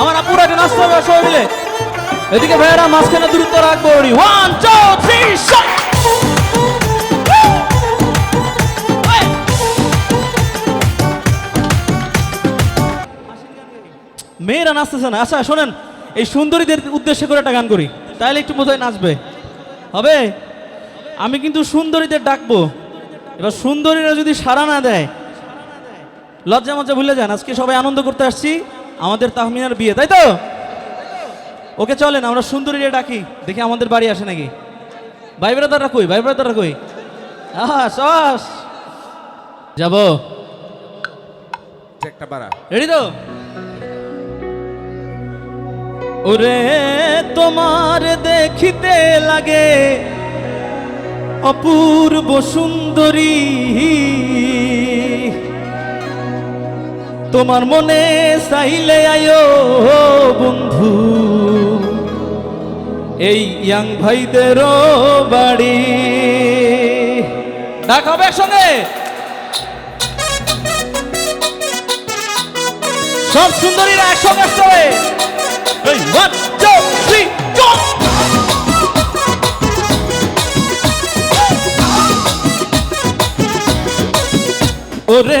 আমার আপুরা এটা নাচতে হবে, সবাই মিলে। এদিকে ভাইয়েরা, মাঝখানে দূরত্ব রাখব ওয়ান টু থ্রি মেয়েরা নাচতেছে না। আচ্ছা শোনেন, এই সুন্দরীদের উদ্দেশ্যে করে একটা গান করি। তাহলে একটু বোধহয় নাচবে। হবে? আমি কিন্তু সুন্দরীদের ডাকবো। এবার সুন্দরীরা যদি সাড়া না দেয় লজ্জা মজ্জা ভুলে যান। আজকে সবাই আনন্দ করতে আসছি। আমাদের তাহমিনার বিয়ে তাই তো? ওকে চলেন আমরা সুন্দরীরা ডাকি দেখি আমাদের বাড়ি আসে নাকি। ভাই ব্রাদাররা কই? ভাই ব্রাদাররা কই? সস! যাব। একটা বাড়া। রেডি তো? ওরে তোমার দেখিতে লাগে অপূর্ব সুন্দরী। তোমার মনে চাইলে আয়ো বন্ধু। এই ইয়াং ভাইদেরও বাড়ি। ডাক হবে একসঙ্গে। সব সুন্দরীরা একসঙ্গে আসতে ওয়ান ওরে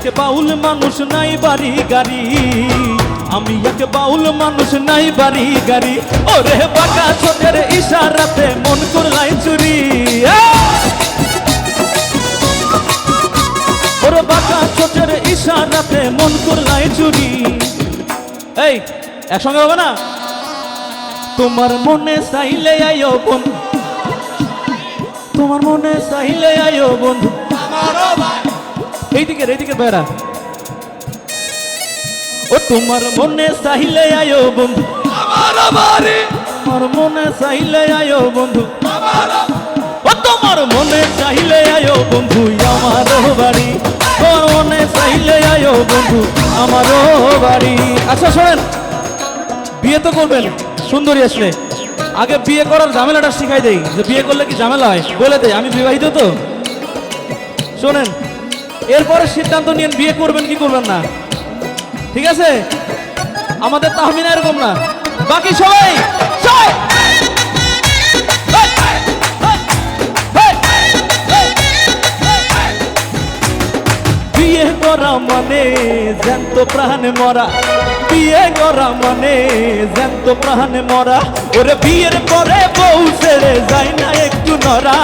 এক বাউল মানুষ নাই বাড়ি গাড়ি। আমি এক বাউল মানুষ নাই বাড়ি গাড়ি। ওরে বাঁকা ছোটের ইশারাতে মন করলাই চুরি! ওরে বাঁকা ছোটের ইশারাতে মন করলাই চুরি। এই, একসঙ্গে হবে না? তোমার মনে চাইলে আয়ো বন্ধু। তোমার মনে চাইলে আয়ো বন্ধু। এইদিকে এইদিকে বেড়া। ও তোমার মনে চাইলে আয়ো বন্ধু। আমার মনে চাইলে আয়ো বন্ধু। ও তোমার মনে চাইলে আয়ো বন্ধু। আমার বাড়ি। তোমার মনে আয়ো বন্ধু। আমারও বাড়ি। আচ্ছা শোনেন বিয়ে তো করবেন সুন্দরী আসলে। আগে বিয়ে করার ঝামেলাটা শিখাই দেই। যে বিয়ে করলে কি ঝামেলা হয়? বলে দেয় আমি বিবাহিত তো। শোনেন এরপরে সিদ্ধান্ত নিয়ে বিয়ে করবেন কি করবেন না। ঠিক আছে? আমাদের তাহমিনা এরকম না। বাকি সবাই সবাই! বিয়ে করা মানে জ্যান্ত প্রাণে মরা। বিয়ে করা মানে জ্যান্ত প্রাণে মরা। ওরে বিয়ের পরে বউ ছেড়ে যায় না একটু নরা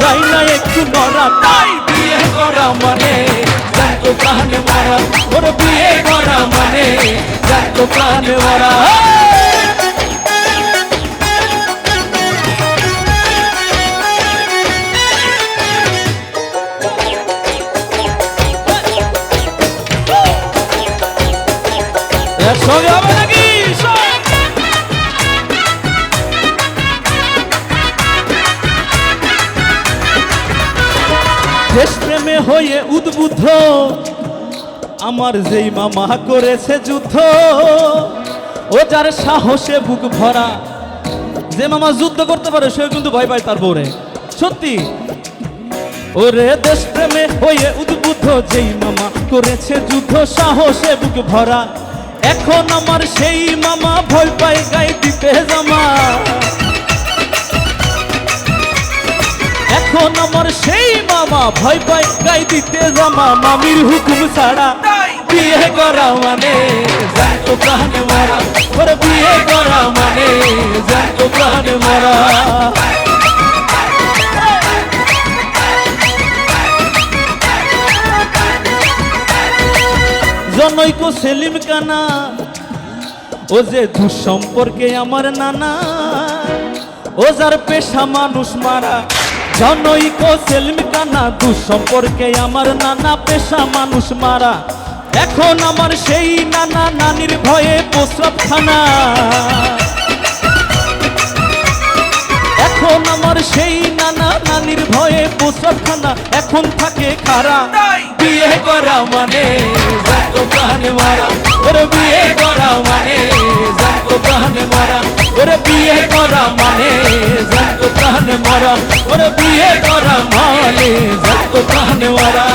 যায় না একটু নরা তাই বিয়ে করা মানে। জ্যান্ত প্রাণে মরা, ওর বিয়ে করা মানে। জ্যান্ত প্রাণে মরা। একসঙ্গে হবে দেশপ্রেমে হয়ে উদ্বুদ্ধ। আমার যেই মামা করেছে যুদ্ধ, ও যার সাহসে বুক ভরা, যে মামা যুদ্ধ করতে পারে সে কিন্তু ভয় পায় তার বউরে। সত্যি? ওরে দেশ প্রেমে হয়ে উদ্বুদ্ধ, যেই মামা করেছে যুদ্ধ, সাহসে বুক ভরা। এখন আমার সেই মামা ভয় পায়, গায়ে দিতে জামা। এখন আমার সেই মামা ভয় পায় গাই দিতে জামা মামির হুকুম ছাড়া বিয়ে করা মানে যাইতো প্রাণে মারা। ওরে বিয়ে করা মানে জ্যান্ত প্রাণে মরা। জনৈক সেলিম কানা ও যে দুঃসম্পর্কে আমার নানা ও যার পেশা মানুষ মারা। জনৈক সেলিম কানা দুঃসম্পর্কে আমার নানা পেশা মানুষ মারা। এখন আমার সেই নানা নানির ভয়ে প্রস্রাব খানা এখন আমার সেই নানা নানির ভয়ে প্রসবখানা এখন থাকে খারা বিয়ে করা মানে জানতো প্রাণে মারা। ওরে বিয়ে করা মানে প্রাণে মারা। ওরে বিয়ে করা মানে প্রাণে মারা। ওরে বিয়ে করা মানে প্রাণে মারা।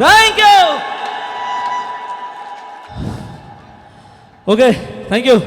Thank you okay thank you